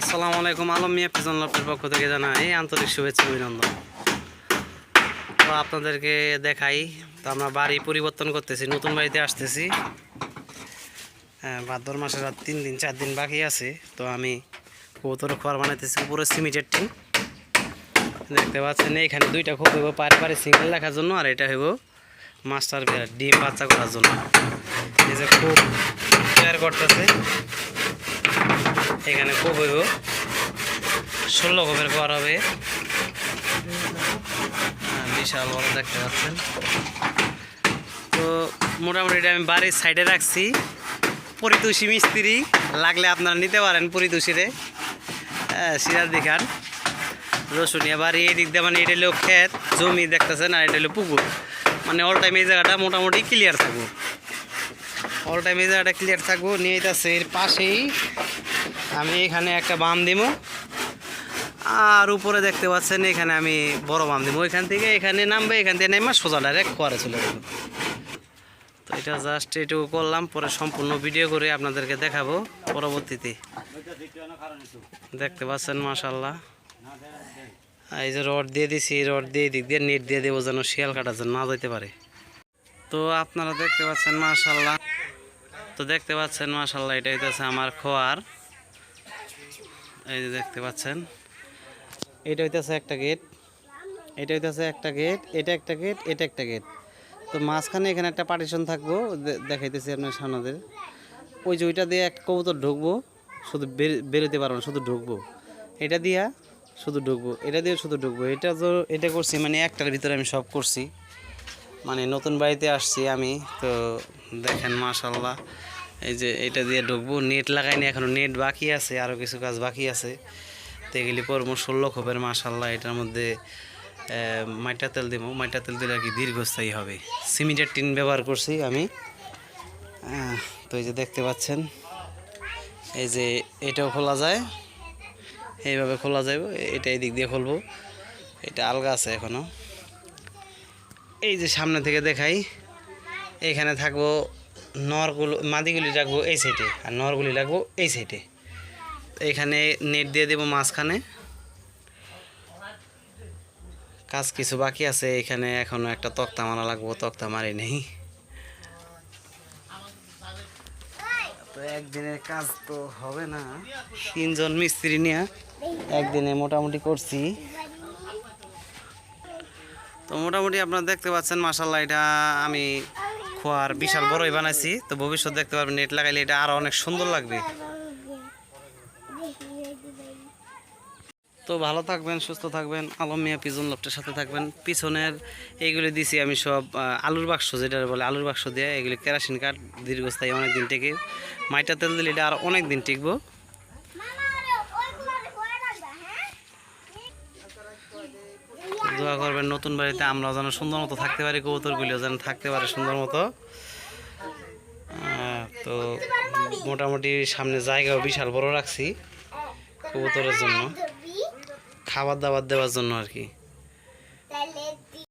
আসসালামু আলাইকুম। আলম মিয়া, পিজন লফটের পক্ষ থেকে জানাই আন্তরিক শুভেচ্ছা অভিনন্দন। তো আপনাদেরকে দেখাই, তো আমরা বাড়ি পরিবর্তন করতেছি, নতুন বাড়িতে আসতেছি। হ্যাঁ ভাদ্র মাসের আর তিন দিন, চার দিন বাকি আছে। তো আমি কৌতর খোয়ার বানাইতেছি পুরো সিমেন্টের টিন। দেখতে পাচ্ছেন এখানে দুইটা খুব হইব পারে পারে সিঙ্গেল রাখার জন্য, আর এটা হইব মাস্টার ডিম বাচ্চা করার জন্য। এই যে খুব তৈরি করতেছে। এখানে খুব হইব। ষোলো কমের কর হবে। হ্যাঁ, বিশাল বড় দেখতে পাচ্ছেন। তো মোটামুটি এটা আমি বাড়ির সাইডে রাখছি। পরিতোষী মিস্ত্রি লাগলে আপনারা নিতে পারেন পরিতোষীরে। হ্যাঁ সিরাজ দেখান রসুনিয়া বাড়ি এই দিক দিয়ে মানে এটা হলো ক্ষেত জমি দেখতেছেন আর এটা হলো পুকুর। মানে অল টাইম এই জায়গাটা মোটামুটি ক্লিয়ার থাকব। অল টাইম এই জায়গাটা ক্লিয়ার থাকব নিয়ে যাচ্ছে এর পাশেই আমি এখানে একটা বাম দিব আর উপরে দেখতে পাচ্ছেন এখানে আমি বড় বাম দিব ওইখান থেকে এখানে নামবে, এখান থেকে নেমে সোজা ডাইরেক্ট করে চলে যাব। তো এটা জাস্ট এটুকু করলাম, পরে সম্পূর্ণ ভিডিও করে আপনাদেরকে দেখাবো পরবর্তীতে। দেখতে পাচ্ছেন মাশাল্লাহ এই যে রড দিয়ে দিছি রড দিয়ে দিক দিয়ে নেট দিয়ে দেবো যেন শিয়াল কাটার জন্য না যেতে পারে। তো আপনারা দেখতে পাচ্ছেন মাশাল্লাহ তো দেখতে পাচ্ছেন মাশাল্লাহ এটা হইতেছে আমার খোয়ার। এই যে দেখতে পাচ্ছেন। এটা হইতেছে একটা গেট। এটা হইতেছে একটা গেট, এটা একটা গেট, এটা একটা গেট। তো মাঝখানে এখানে একটা পার্টিশন থাকব দেখাইতেছি আপনার সামনাদের। ওই যে ওইটা দিয়ে একটা কবুতর ঢুকবো, শুধু বেরোতে পারব না, শুধু ঢুকবো। এটা দিয়া শুধু ঢুকবো, এটা দিয়ে শুধু ঢুকবো। এটা তো এটা করছি মানে একটার ভিতরে আমি সব করছি। মানে নতুন বাড়িতে আসছি আমি, তো দেখেন মাশাল্লাহ। এই যে এটা দিয়ে ঢুকবো নেট লাগাইনি এখনও নেট বাকি আছে আরও কিছু কাজ বাকি আছে। তো এগুলি করব ষোলো খোপের মাশাল্লাহ এটার মধ্যে মাইটা তেল দেবো, মাইটা তেল দিলে আর কি দীর্ঘস্থায়ী হবে। সিমেন্টের টিন ব্যবহার করছি আমি। তো এই যে দেখতে পাচ্ছেন, এই যে এটাও খোলা যায়। এইভাবে খোলা যাবে এটা এই দিক দিয়ে খুলবো। এটা আলগা আছে এখনও এই যে সামনে থেকে দেখাই, এখানে থাকব নরগুলো, মাদিগুলি রাখব এই সাইডে আর নরগুলি রাখব এই সাইডে এখানে নেট দিয়ে দেবো মাঝখানে। কাজ কিছু বাকি আছে, এখানে এখনও একটা তক্তা মারা লাগবো, তক্তা মারি নেই। তো একদিনের কাজ তো হবে না। তিনজন মিস্ত্রি নিয়ে একদিনে মোটামুটি করছি। তো মোটামুটি আপনারা দেখতে পাচ্ছেন মাসাল্লাহ এটা আমি খোয়ার বিশাল বড়ই বানাইছি। তো ভবিষ্যৎ দেখতে পারবেন, নেট লাগাইলে এটা আরও অনেক সুন্দর লাগবে। তো ভালো থাকবেন, সুস্থ থাকবেন, আলম মিয়া পিজন লফটের সাথে থাকবেন। পিছনের এইগুলি দিছি আমি সব আলুর বাক্স যেটা বলে আলুর বাক্স দিয়ে এগুলি কেরাসিন কাঠ দীর্ঘস্থায়ী অনেক দিন টেকে। মাইটা তেল দিলে এটা আর অনেক দিন টিকবো। দোয়া করবেন, নতুন বাড়িতে আমরা যেন সুন্দর মতো থাকতে পারি, কবুতরগুলিও যেন থাকতে পারে সুন্দর মতো। তো মোটামুটি সামনে জায়গাও বিশাল বড় রাখছি, কবুতরের জন্য। খাবার দাবার দেওয়ার জন্য আর কি।